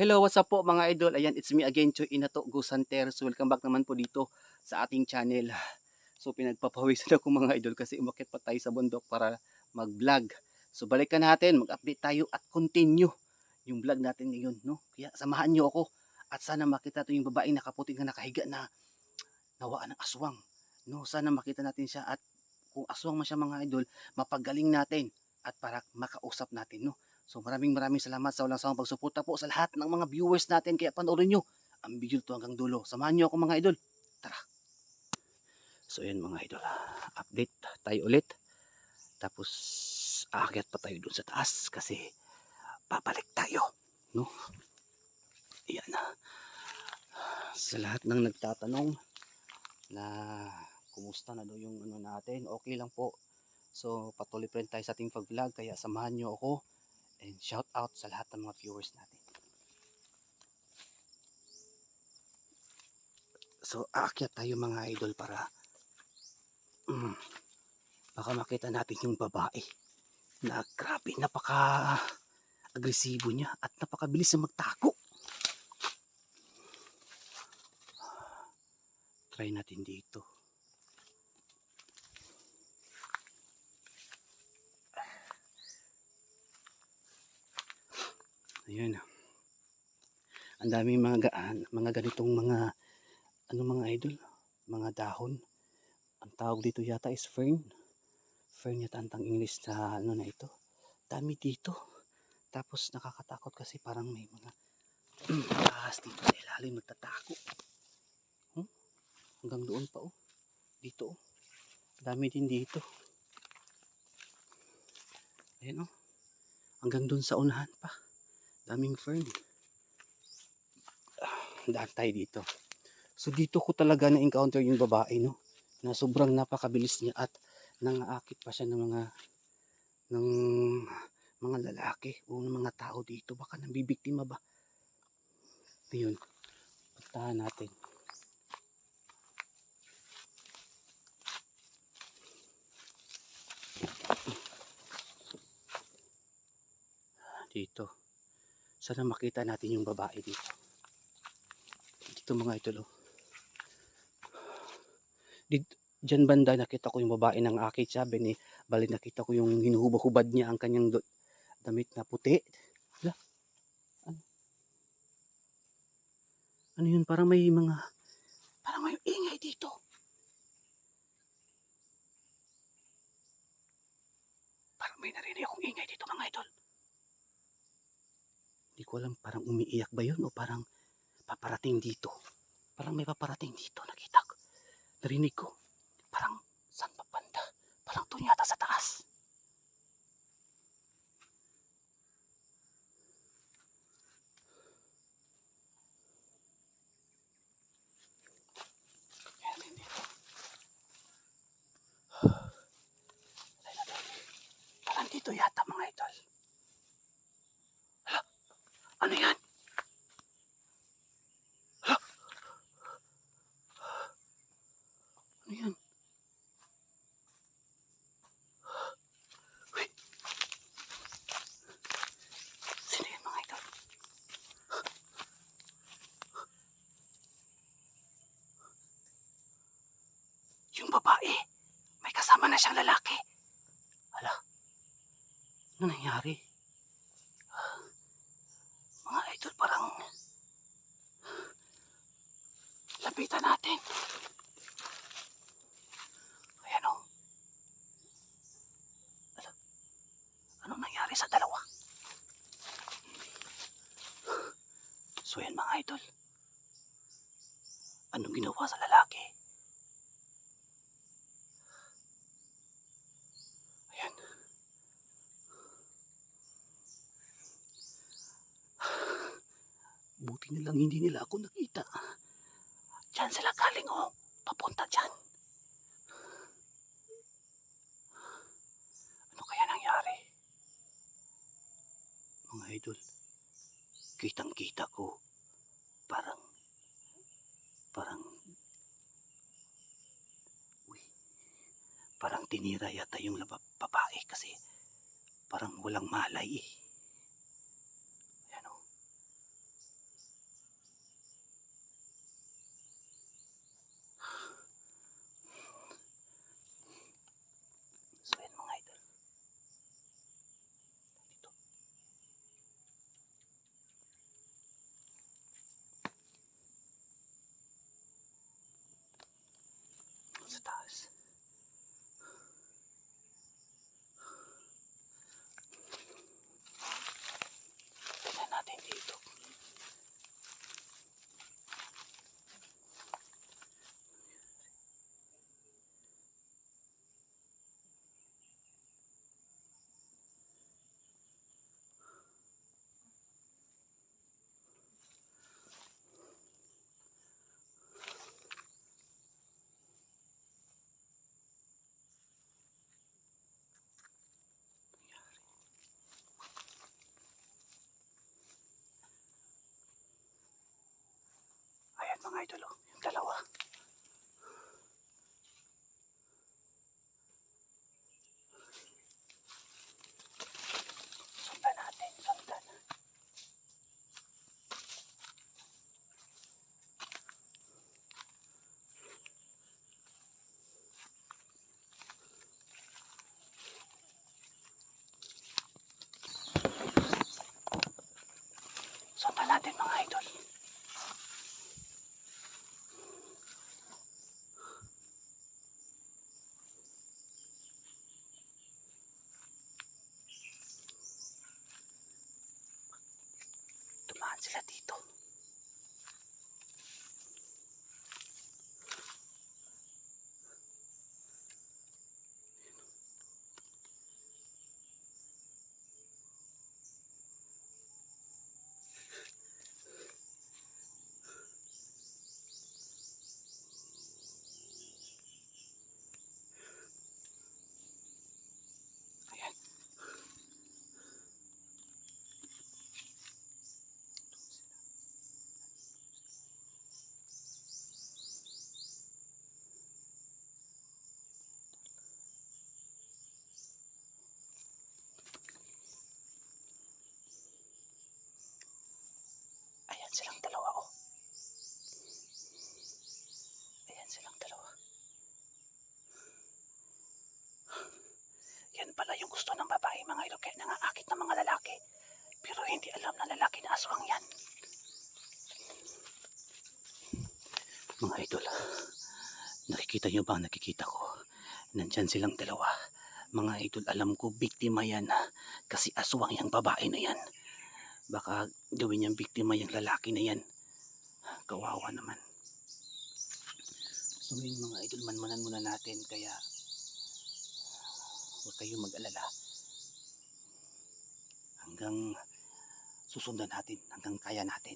Hello, what's up po mga idol? Ayan, it's me again, Choy Inato Gusanter. So, welcome back naman po dito sa ating channel. So, pinagpapawisan ako mga idol kasi umakit pa tayo sa bundok para mag-vlog. So, balikan natin, mag-update tayo at continue yung vlog natin ngayon, no? Kaya samahan niyo ako at sana makita to yung babaeng nakaputi na nakahiga na nawaan ng aswang. No, sana makita natin siya at kung aswang man siya mga idol, mapagaling natin at para makausap natin, no? So maraming maraming salamat sa walang sawang pagsuporta po sa lahat ng mga viewers natin. Kaya panoorin nyo ang video to hanggang dulo. Samahan nyo ako mga idol. Tara. So yan mga idol. Update tayo ulit. Tapos aakyat pa tayo dun sa taas kasi babalik tayo. No? Yan. Sa lahat ng nagtatanong na kumusta na daw yung ano natin. Okay lang po. So patuloy pa rin tayo sa ating pag-vlog. Kaya samahan nyo ako and shout out sa lahat ng mga viewers natin. So, aakyat tayo mga idol para mm, baka makita natin yung babae na grabe, napaka agresibo niya at napakabilis na magtago. Try natin dito. Ayun. Ang daming mga gaan, mga ganitong mga ano mga idol, mga dahon. Ang tawag dito yata is fern. Fern yata ang English na ano na ito. Dami dito. Tapos nakakatakot kasi parang may mga ahas dito sa ilalim nagtatako. Hmm? Hanggang doon pa oh. Dito oh. Dami din dito. Ayan oh. Hanggang doon sa unahan pa daming fern. Daan tayo dito. So dito ko talaga na-encounter yung babae, no? Na sobrang napakabilis niya at nangaakit pa siya ng mga ng mga lalaki o ng mga tao dito. Baka nabibiktima ba? Ayun. Puntahan natin. Dito sana makita natin yung babae dito. Dito mga idol. Oh. Dito, dyan banda nakita ko yung babae ng akit sabi ni bali nakita ko yung hinuhubad-hubad niya ang kanyang damit na puti. Hala. Ano? ano yun? Parang may mga parang may ingay dito. Parang may narinig akong ingay dito mga idol. Hindi ko alam, parang umiiyak ba yun o parang paparating dito. Parang may paparating dito, nakita ko. Narinig ko. Parang, saan pa banda? Parang doon yata sa taas. Ayan, dito. Parang dito yata mga idol. Ano yan? Ha? Ano yan? Uy. Sino yan mga idol? Yung babae, may kasama na siyang lalaki. Hala, ano nangyari? Mga idol, parang lapitan natin. Ayan o. Ala, anong nangyari sa dalawa? So yan mga idol. Anong ginawa sa lalaki? Ayan. Buti na lang hindi nila ako nakita. Diyan sila galing oh. Papunta dyan. Ano kaya nangyari? Mga idol, kitang kita ko. Parang, parang, uy, parang tinira yata yung babae kasi parang walang malay eh. Ayan oh. Mga idol, oh. Yung dalawa. Sundan natin, sundan. Sundan natin mga idol. Dumaan sila dito. Silang dalawa, oh. Ayan silang dalawa. Yan pala yung gusto ng babae, mga idol. Kaya nangaakit ng mga lalaki. Pero hindi alam na lalaki na aswang yan. Mga idol, nakikita nyo ba ang nakikita ko? Nandyan silang dalawa. Mga idol, alam ko, biktima yan. Kasi aswang yung babae na yan. Baka gawin niyang biktima yung lalaki na yan. Kawawa naman. So ngayon mga idol, manmanan muna natin. Kaya huwag kayong mag-alala. Hanggang susundan natin. Hanggang kaya natin.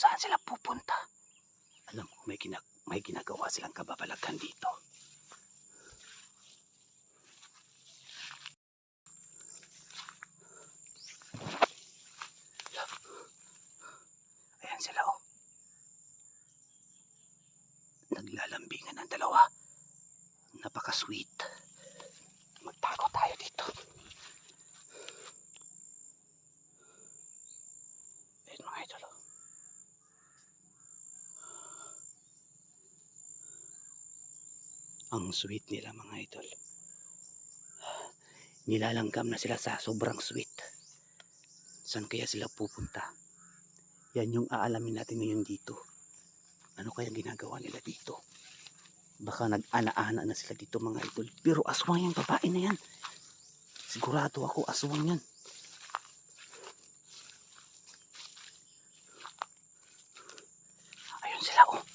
Saan sila pupunta. Alam ko may, ginag may ginagawa silang kababalagan dito. Ayan sila oh. Naglalambingan ang dalawa. Napaka-sweet. Magtago tayo dito. Ayan mga idol oh. Ang sweet nila mga idol. Nilalanggam na sila sa sobrang sweet. Saan kaya sila pupunta? Yan yung aalamin natin ngayon dito. Ano kaya ginagawa nila dito? Baka nag-ana-ana na sila dito mga idol. Pero aswang yung babae na yan. Sigurado ako aswang yan. Ayun sila oh.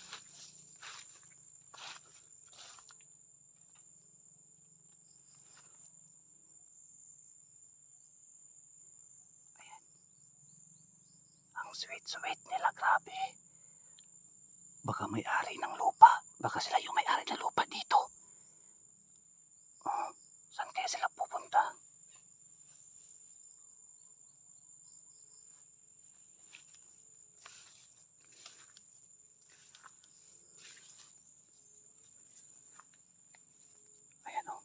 Sweet-sweet nila, grabe. Baka may-ari ng lupa. Baka sila yung may-ari ng lupa dito. Oh, saan kaya sila pupunta? Ayan o.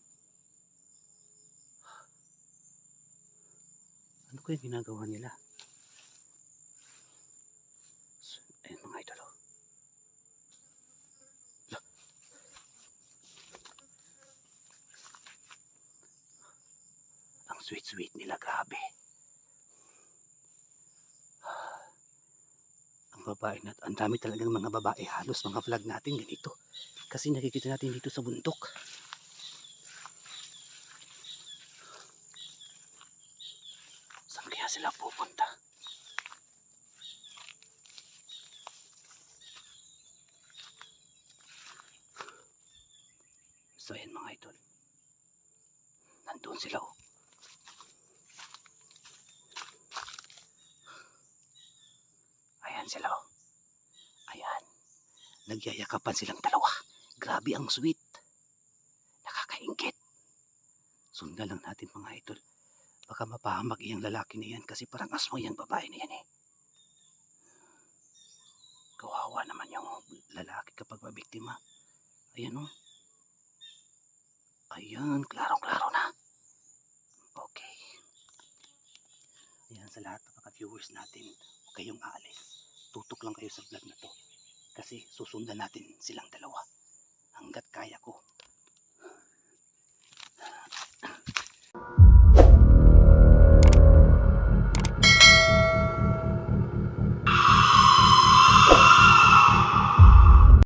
Ano kaya ginagawa nila? So, Ayan mga idol. oh. La. Sweet-sweet nila, grabe. Ang Ang babae na ang dami talagang mga babae halos mga vlog natin ganito. Kasi nakikita natin dito sa bundok. Saan kaya sila pupunta? So ayan mga idol. Nandun sila oh. Sila oh. Ayan. Nagyayakapan silang dalawa. Grabe ang sweet. Nakakaingit. Sundan lang natin mga idol. Baka mapahamak iyang lalaki na yan kasi parang asmo yung babae na yan eh. Kawawa naman yung lalaki kapag mabiktima. Ayan oh. Ayan, klarong-klaro na. Okay. Ayan sa lahat ng mga viewers natin, kayong aalis tutok lang kayo sa vlog na to. Kasi susundan natin silang dalawa. Hanggat kaya ko.